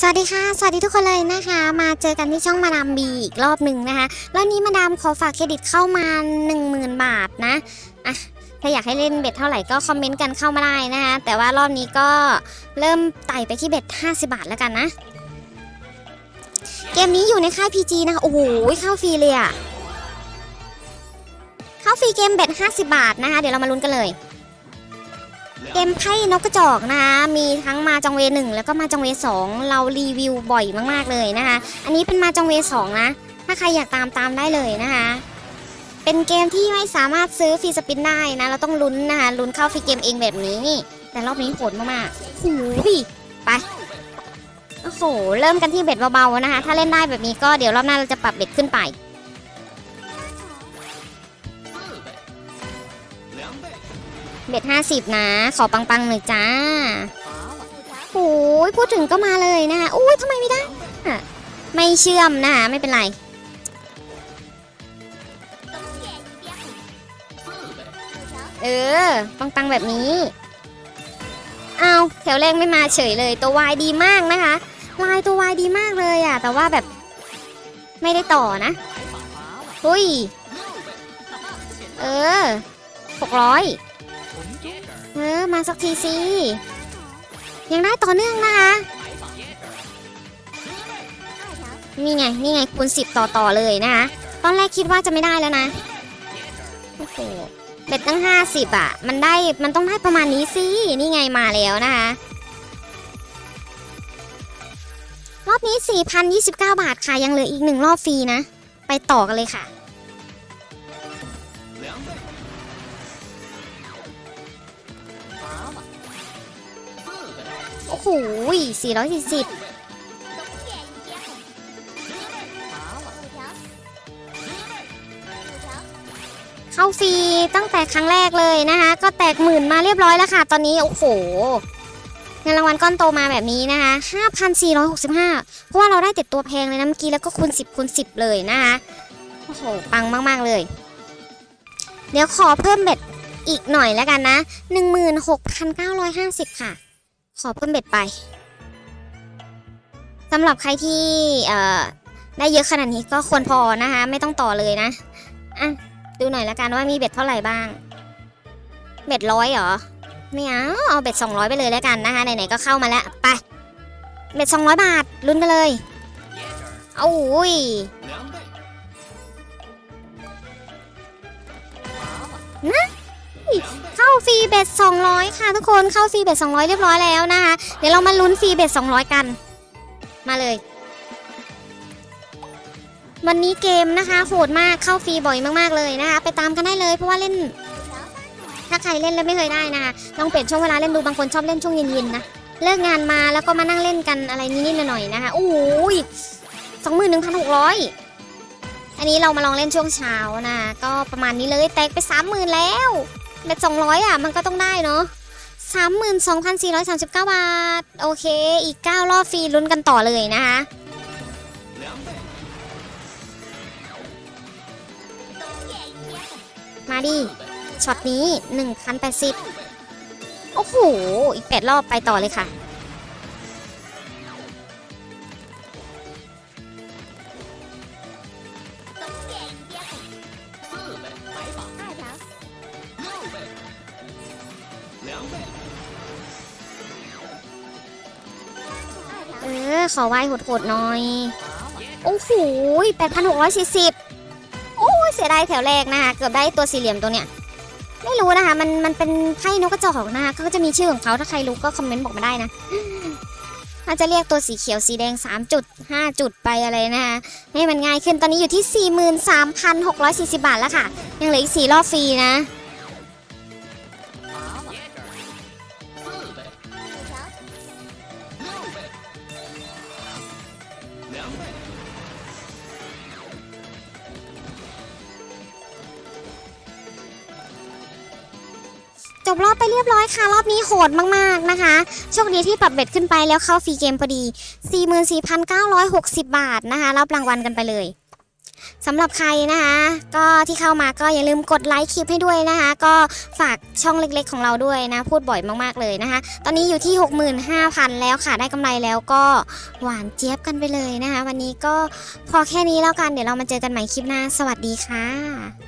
สวัสดีค่ะ สวัสดีทุกคนเลยนะคะ มาเจอกันที่ช่องมาดามบีอีกรอบหนึ่งนะคะ รอบนี้มาดามขอฝากเครดิตเข้ามา 10,000 บาทนะ อะ ถ้าอยากให้เล่นเบ็ดเท่าไหร่ก็คอมเมนต์กันเข้ามาได้นะคะ แต่ว่ารอบนี้ก็เริ่มไต่ไปที่เบ็ด50 บาทแล้วกันนะ เกมนี้อยู่ในค่าย PG นะคะ โอ้โห เข้าฟรีเลยอะเข้าฟรีเกมเบ็ด50 บาทนะคะ เดี๋ยวเรามาลุ้นกันเลย เกมไพ่นกกระจอกนะคะ มีทั้งมาจองเวหนึ่งแล้วก็มาจองเวสองเรารีวิวบ่อยมากๆเลยนะคะ อันนี้เป็นมาจองเวสองนะ ถ้าใครอยากตามตามได้เลยนะคะ เป็นเกมที่ไม่สามารถซื้อฟรีสปินได้นะ เราต้องลุ้นนะคะลุ้นเข้าฟรีเกมเองแบบนี้ แต่รอบนี้โหดมากๆโอ้โหไป โอ้โห เริ่มกันที่เบ็ดเบาๆนะคะ ถ้าเล่นได้แบบนี้ก็เดี๋ยวรอบหน้าเราจะปรับเบ็ดขึ้นไป เบ็ดห้าสิบนะ ขอปังๆหน่อยจ้าโอ้ยพูดถึงก็มาเลยนะคะอุ้ยทำไมไม่ได้อะไม่เชื่อมนะคะไม่เป็นไร เออ ปังๆแบบนี้ เอาแถวแรกไม่มาเฉยเลย ตัววายดีมากนะคะ ลายตัววายดีมากเลยอะแต่ว่าแบบไม่ได้ต่อนะอุ้ย เออหกร้อย เออมาสักทีสิยังได้ต่อเนื่องนะคะนี่ไงนี่ไงคูณสิบต่อต่อเลยนะคะตอนแรกคิดว่าจะไม่ได้แล้วนะโอ้โหเบ็ดตั้งห้าสิบอะ มันได้มันต้องได้ประมาณนี้สินี่ไงมาแล้วนะคะรอบนี้ 4,029 บาทค่ะยังเหลืออีกหนึ่งรอบฟรีนะ ไปต่อกันเลยค่ะ โอ้โห440เข้าฟรีตั้งแต่ครั้งแรกเลยนะคะ ก็แตกหมื่นมาเรียบร้อยแล้วค่ะ ตอนนี้ โอ้โหเงินรางวัลก้อนโตมาแบบนี้นะคะ5,465 เพราะว่าเราได้ติดตัวแพงเลยนะเมื่อกี้แล้วก็คูณ 10คูณ10 เลยนะคะ โอ้โห ปังมาก ๆ เลย เดี๋ยวขอเพิ่มเบ็ดอีกหน่อยแล้วกันนะ 16,950 ค่ะ ขอเพิ่มเบ็ดไปสำหรับใครที่เอ่อได้เยอะขนาดนี้ก็ควรพอนะคะ ไม่ต้องต่อเลยนะอะดูหน่อยละกันว่ามีเบ็ดเท่าไหร่บ้าง เบ็ดร้อยเหรอ ไม่เอาเอาเบ็ดสองร้อยไปเลยแล้วกันนะคะไหนๆก็เข้ามาแล้วไปเบ็ดสองร้อยบาทลุ้นกันเลยเอาอุ้ยเข้า ฟรีเบ็ด200 ค่ะทุกคนเข้าฟรีเบ็ด200 เรียบร้อยแล้วนะคะเดี๋ยวเรามาลุ้นฟรีเบ็ด200 กัน มาเลย วันนี้เกมนะคะโหดมากเข้าฟรีบ่อยมากๆเลยนะคะ ไปตามกันได้เลยเพราะว่าเล่น ถ้าใครเล่นแล้วไม่เคยได้นะคะลองเปลี่ยนช่วงเวลาเล่นดูบางคนชอบเล่นช่วงเย็นๆนะเลิกงานมาแล้วก็มานั่งเล่นกันอะไรนิดๆหน่อยๆนะคะโอ้ยสองหมื่นหนึ่งพันหกร้อยอันนี้เรามาลองเล่นช่วงเช้านะ ก็ประมาณนี้เลยแตกไปสามหมื่นแล้ว เบ็ดสองร้อยอะ มันก็ต้องได้เนาะสามหมื่นสองพันสี่ร้อยสามสิบเก้าบาท โอเค อีกเก้ารอบฟรีลุ้นกันต่อเลยนะคะ มาดิ ช็อตนี้1,080โอ้โห อีก8รอบไปต่อเลยค่ะ เขอไว้โหดๆหน่อย โอ้โห8,640โอ้เสียดายแถวแรกนะคะเกือบได้ตัวสี่เหลี่ยมตัวเนี้ย ไม่รู้นะคะ มันมันเป็นไพ่นกกระจอกนะคะเขาก็จะมีชื่อของเขาถ้าใครรู้ก็คอมเมนต์บอกมาได้นะถ้าจะเรียกตัวสีเขียวสีแดง 3 จุด 5 จุดไปอะไรนะคะให้มันง่ายขึ้นตอนนี้อยู่ที่ 43,640 บาทแล้วค่ะ ยังเหลืออีก 4 รอบฟรีนะ จบรอบไปเรียบร้อยค่ะ รอบนี้โหดมากๆนะคะโชคดีที่ปรับเบ็ดขึ้นไปแล้วเข้าฟรีเกมพอดี 44,960 บาทนะคะ รับรางวัลกันไปเลย สำหรับใครนะคะ ก็ที่เข้ามาก็อย่าลืมกดไลค์คลิปให้ด้วยนะคะ ก็ฝากช่องเล็กๆของเราด้วยนะ พูดบ่อยมากๆเลยนะคะ ตอนนี้อยู่ที่ 65,000 แล้วค่ะได้กำไรแล้วก็หวานเจี๊ยบกันไปเลยนะคะ วันนี้ก็พอแค่นี้แล้วกันเดี๋ยวเรามาเจอกันใหม่คลิปหน้า สวัสดีค่ะ